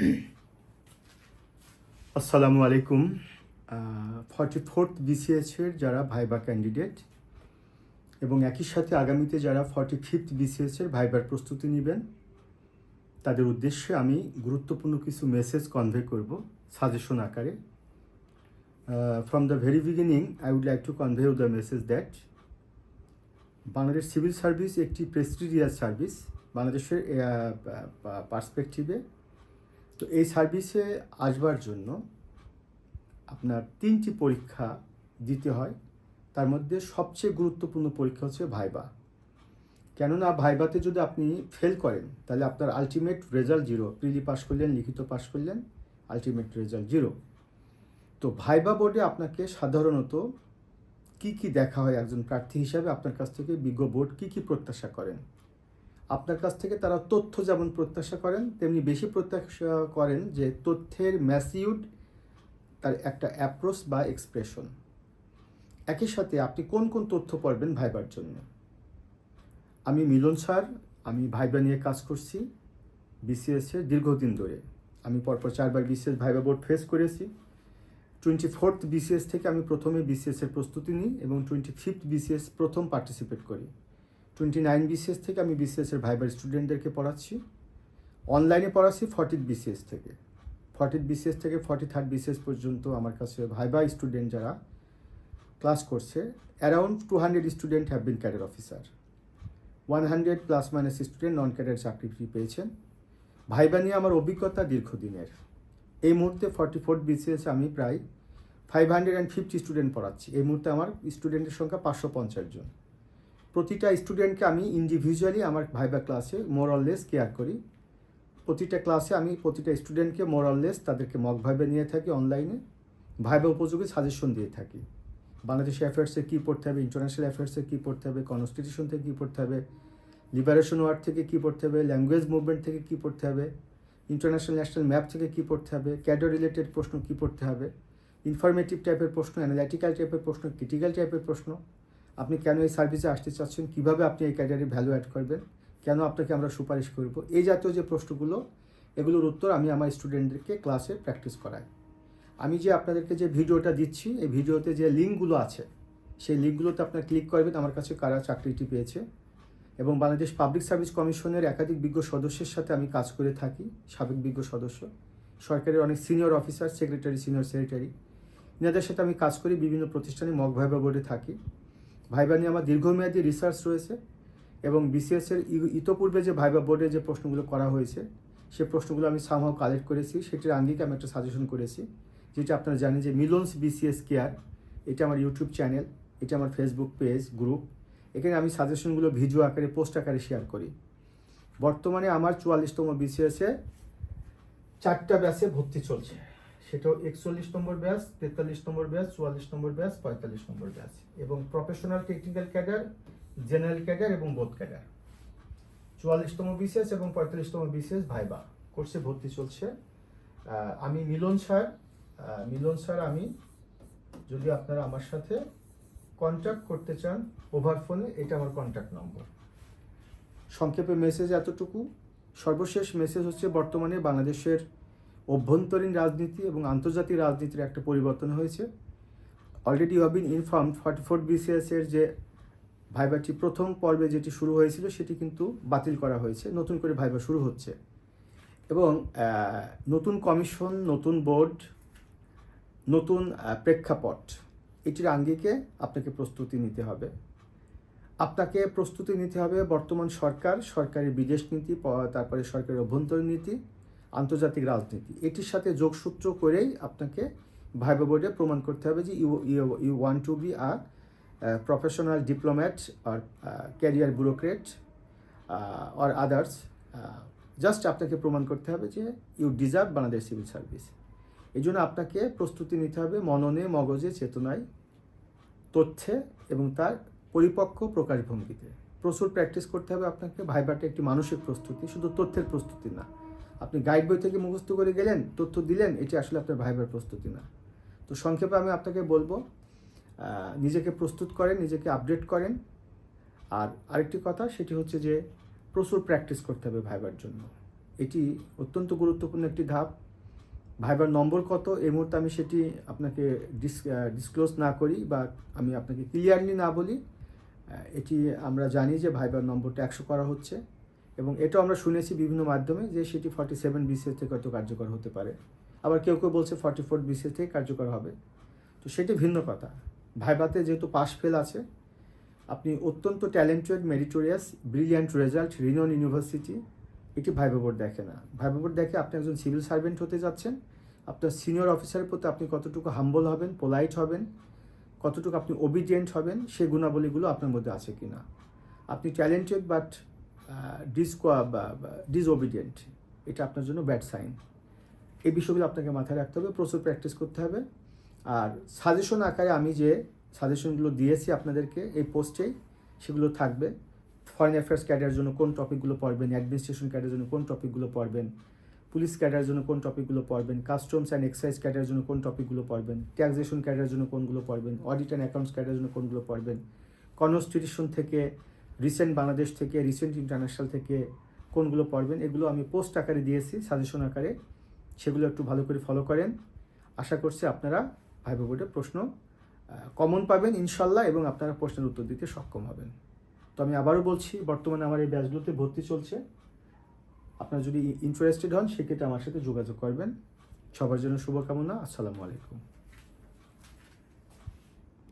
আসসালামু আলাইকুম। Forty fourth বিসিএসের যারা ভাইবা ক্যান্ডিডেট এবং একই সাথে আগামীতে যারা ফর্টি ফিফথ বিসিএসের ভাইবার প্রস্তুতি নেবেন, তাদের উদ্দেশ্যে আমি গুরুত্বপূর্ণ কিছু মেসেজ কনভে করব সাজেশন আকারে। From the very beginning I would like to convey the message that Bangladesh civil service একটি প্রেস্টিজিয়াস সার্ভিস বাংলাদেশের পার্সপেক্টিভে তো এই সার্ভিসে আসবার জন্য আপনার তিনটি পরীক্ষা দিতে হয়। তার মধ্যে সবচেয়ে গুরুত্বপূর্ণ পরীক্ষা হচ্ছে ভাইবা। কেননা ভাইবাতে যদি আপনি ফেল করেন, তাহলে আপনার ultimate result zero prelim pass করলেন, লিখিত পাস করলেন আলটিমেট রেজাল্ট জিরো তো ভাইবা বোর্ডে আপনাকে সাধারণত কি কি দেখা হয় একজন প্রার্থী হিসাবে আপনার কাছ থেকে, বিজ্ঞ বোর্ড কি কি প্রত্যাশা করেন? আপনার কাছ থেকে তারা তথ্য যেমন প্রত্যাশা করেন, তেমনি বেশি প্রত্যাশা করেন যে তথ্যের ম্যাসিউড তার একটা অ্যাপ্রোচ বা এক্সপ্রেশন একই সাথে আপনি কোন কোন তথ্য পড়বেন ভাইবার জন্য? আমি মিলন স্যার, আমি ভাইবা নিয়ে কাজ করছি বিসিএসে দীর্ঘদিন ধরে। আমি পরপর চারবার বিসিএস ভাইবা বোর্ড ফেস করেছি। টোয়েন্টি ফোর্থ বিসিএস থেকে আমি প্রথমে বিসিএসের প্রস্তুতি নিই এবং টোয়েন্টি ফিফথ বিসিএস প্রথম পার্টিসিপেট করি। টোয়েন্টি নাইন বিসিএস থেকে আমি বিসিএসের ভাইবার স্টুডেন্টদেরকে পড়াচ্ছি। অনলাইনে পড়াচ্ছি ফর্টিথ বিসিএস থেকে। ফর্টিথ বিসিএস থেকে ফর্টি থার্ড বিসিএস পর্যন্ত আমার কাছে ভাইবা স্টুডেন্ট যারা ক্লাস করছে around two hundred student have been cadre officer one hundred plus minus student non cadre চাকরি পেয়েছেন। ভাইবা নিয়ে আমার অভিজ্ঞতা দীর্ঘদিনের। এই মুহূর্তে ফর্টি ফোর্থ বিসিএস আমি প্রায় five hundred and fifty student পড়াচ্ছি। এই মুহূর্তে আমার স্টুডেন্টের সংখ্যা পাঁচশো পঞ্চাশ জন। প্রতিটা স্টুডেন্টকে আমি ইন্ডিভিজুয়ালি আমার ভাইবা ক্লাসে মোরললেস কেয়ার করি। প্রতিটা ক্লাসে আমি প্রতিটা স্টুডেন্টকে মোরললেস তাদেরকে মক ভাইবে নিয়ে থাকি অনলাইনে ভাইবা উপযোগী সাজেশন দিয়ে থাকি। বাংলাদেশ অ্যাফেয়ার্সে কী পড়তে হবে ইন্টারন্যাশনাল অ্যাফেয়ার্সে কী পড়তে হবে কনস্টিটিউশন থেকে কী পড়তে হবে লিবারেশন ওয়ার্ড থেকে কী পড়তে হবে ল্যাঙ্গুয়েজ মুভমেন্ট থেকে কী পড়তে হবে ইন্টারন্যাশনাল ন্যাশনাল ম্যাপ থেকে কী পড়তে হবে ক্যাডো রিলেটেড প্রশ্ন কী পড়তে হবে ইনফরমেটিভ টাইপের প্রশ্ন অ্যানালাইটিক্যাল টাইপের প্রশ্ন ক্রিটিক্যাল টাইপের প্রশ্ন। আপনি কেন এই সার্ভিসে আসতে চাচ্ছেন? কীভাবে আপনি এই ক্যারিয়ারে ভ্যালু অ্যাড করবেন? কেন আপনাকে আমরা সুপারিশ করব? এই জাতীয় যে প্রশ্নগুলো, এগুলোর উত্তর আমি আমার স্টুডেন্টদেরকে ক্লাসে প্র্যাকটিস করাই। আমি যে আপনাদেরকে যে ভিডিওটা দিচ্ছি, এই ভিডিওতে যে লিঙ্কগুলো আছে, সেই লিঙ্কগুলোতে আপনার ক্লিক করবেন। আমার কাছে কারা চাকরিটি পেয়েছে এবং বাংলাদেশ পাবলিক সার্ভিস কমিশনের একাধিক বিজ্ঞ সদস্যের সাথে আমি কাজ করে থাকি, সাবেক বিজ্ঞ সদস্য। সরকারের অনেক senior officer secretary senior secretary এনাদের সাথে আমি কাজ করি, বিভিন্ন প্রতিষ্ঠানে মক ভাইবা বোর্ডে থাকি। ভাইবা নিয়ে আমার দীর্ঘমেয়াদী রিসার্চ রয়েছে এবং বিসিএসের ইতোপূর্বে যে ভাইবা বোর্ডে যে প্রশ্নগুলো করা হয়েছে, সে প্রশ্নগুলো আমি সামহাও কালেক্ট করেছি। সেটির আঙ্গিকে আমি একটা সাজেশন করেছি, যেটা আপনারা জানেন যে মিলনস বিসিএস কেয়ার এটা আমার ইউটিউব চ্যানেল এটা আমার ফেসবুক পেজ গ্রুপ এখানে আমি সাজেশনগুলো ভিডিও আকারে পোস্ট আকারে শেয়ার করি। বর্তমানে আমার চুয়াল্লিশতম বিসিএসে চারটা ব্যাচে ভর্তি চলছে। সেটাও একচল্লিশ নম্বর ব্যাচ, তেতাল্লিশ নম্বর ব্যাচ, চুয়াল্লিশ নম্বর ব্যাচ, পঁয়তাল্লিশ নম্বর ব্যাচ। এবং professional technical cadre general cadre এবং বোধ ক্যাডার চুয়াল্লিশতম বিসিএস এবং পঁয়তাল্লিশতম বিসিএস ভাইবা। কোর্সে ভর্তি চলছে। আমি মিলন স্যার মিলন স্যার, আমি যদি আপনারা আমার সাথে কন্ট্যাক্ট করতে চান ওভার ফোনে এটা আমার কন্ট্যাক্ট নম্বর সংক্ষেপে মেসেজ এতটুকু। সর্বশেষ মেসেজ হচ্ছে বর্তমানে বাংলাদেশের অভ্যন্তরীণ রাজনীতি এবং আন্তর্জাতিক রাজনীতির একটা পরিবর্তন হয়েছে। Already you been inform forty four বিসিএসের যে ভাইবাটি প্রথম পর্বে যেটি শুরু হয়েছিল, সেটি কিন্তু বাতিল করা হয়েছে, নতুন করে ভাইবা শুরু হচ্ছে। এবং নতুন কমিশন, নতুন বোর্ড, নতুন প্রেক্ষাপট, এটির আঙ্গিকে আপনাকে প্রস্তুতি নিতে হবে। আপনাকে প্রস্তুতি নিতে হবে বর্তমান সরকার সরকারের বিদেশ নীতি তারপরে সরকারের অভ্যন্তরীণ নীতি আন্তর্জাতিক রাজনীতি। এটির সাথে যোগসূত্র করেই আপনাকে ভাইবা বোর্ডে প্রমাণ করতে হবে যে you you you want to be a professional diplomat R career bureaucrat or others just আপনাকে প্রমাণ করতে হবে যে you deserve Bangladesh civil service এই জন্য আপনাকে প্রস্তুতি নিতে হবে মননে, মগজে, চেতনায়, তথ্যে এবং তার পরিপক্ক প্রকাশভঙ্গিতে। প্রচুর প্র্যাকটিস করতে হবে আপনাকে। ভাইবাটা একটি মানসিক প্রস্তুতি, শুধু তথ্যের প্রস্তুতি না। আপনি গাইড বই থেকে মুখস্থ করে গেলেন, তথ্য দিলেন, এটি আসলে আপনার ভাইবার প্রস্তুতি না। তো সংক্ষেপে আমি আপনাকে বলব নিজেকে প্রস্তুত করেন, নিজেকে আপডেট করেন। আর আরেকটি কথা, সেটি হচ্ছে যে প্রচুর প্র্যাকটিস করতে হবে ভাইবার জন্য। এটি অত্যন্ত গুরুত্বপূর্ণ একটি ধাপ। ভাইবার নম্বর কত? এই মুহূর্তে আমি সেটি আপনাকে ডিস ডিসক্লোজ না করি বা আমি আপনাকে ক্লিয়ারলি না বলি। এটি আমরা জানি যে ভাইবার নম্বরটা একশো করা হচ্ছে। এবং এটাও আমরা শুনেছি বিভিন্ন মাধ্যমে যে সেটি ফর্টি সেভেন বিসিএস থেকে হয়তো কার্যকর হতে পারে। আবার কেউ কেউ বলছে ফর্টি ফোর বিসিএস থেকে কার্যকর হবে। তো সেটি ভিন্ন কথা। ভাইবাতে যেহেতু পাশ ফেল আছে, আপনি অত্যন্ত talented meritorious brilliant result renowned university এটি বোর্ড দেখে না। বোর্ড দেখে আপনি একজন সিভিল সার্ভেন্ট হতে যাচ্ছেন, আপনার সিনিয়র অফিসারের প্রতি আপনি কতটুকু হাম্বল হবেন পোলাইট হবেন, কতটুকু আপনি ওবিডিয়েন্ট হবেন সেই গুণাবলীগুলো আপনার মধ্যে আছে কি না আপনি ট্যালেন্টেড বাট ডিসকোয়া বা ডিসওবিডিয়েন্ট এটা আপনার জন্য ব্যাড সাইন এই বিষয়গুলো আপনাকে মাথায় রাখতে হবে, প্রচুর প্র্যাকটিস করতে হবে। আর সাজেশন আকারে আমি যে সাজেশনগুলো দিয়েছি আপনাদেরকে এই পোস্টেই সেগুলো থাকবে। ফরেন অ্যাফেয়ার্স ক্যাডারের জন্য কোন টপিকগুলো পড়বেন অ্যাডমিনিস্ট্রেশন ক্যাডারের জন্য কোন টপিকগুলো পড়বেন পুলিশ ক্যাডারের জন্য কোন টপিকগুলো পড়বেন কাস্টমস অ্যান্ড এক্সাইজ ক্যাডারের জন্য কোন টপিকগুলো পড়বেন ট্যাক্সেশন ক্যাডারের জন্য কোনগুলো পড়বেন অডিট অ্যান্ড অ্যাকাউন্টস ক্যাডারের জন্য কোনগুলো পড়বেন কনস্টিটিউশন থেকে রিসেন্ট বাংলাদেশ থেকে রিসেন্ট ইন্টারন্যাশনাল থেকে কোনগুলো পড়বেন, এগুলো আমি পোস্ট আকারে দিয়েছি সাজেশন আকারে। সেগুলো একটু ভালো করে ফলো করেন। আশা করছি আপনারা ভাইবা বোর্ডে প্রশ্ন কমন পাবেন ইনশাল্লাহ এবং আপনারা প্রশ্নের উত্তর দিতে সক্ষম হবেন। তো আমি আবারও বলছি, বর্তমানে আমার এই ব্যাচগুলোতে ভর্তি চলছে। আপনারা যদি ইন্টারেস্টেড হন, সেক্ষেত্রে আমার সাথে যোগাযোগ করবেন। সবার জন্য শুভকামনা, আসসালামু আলাইকুম।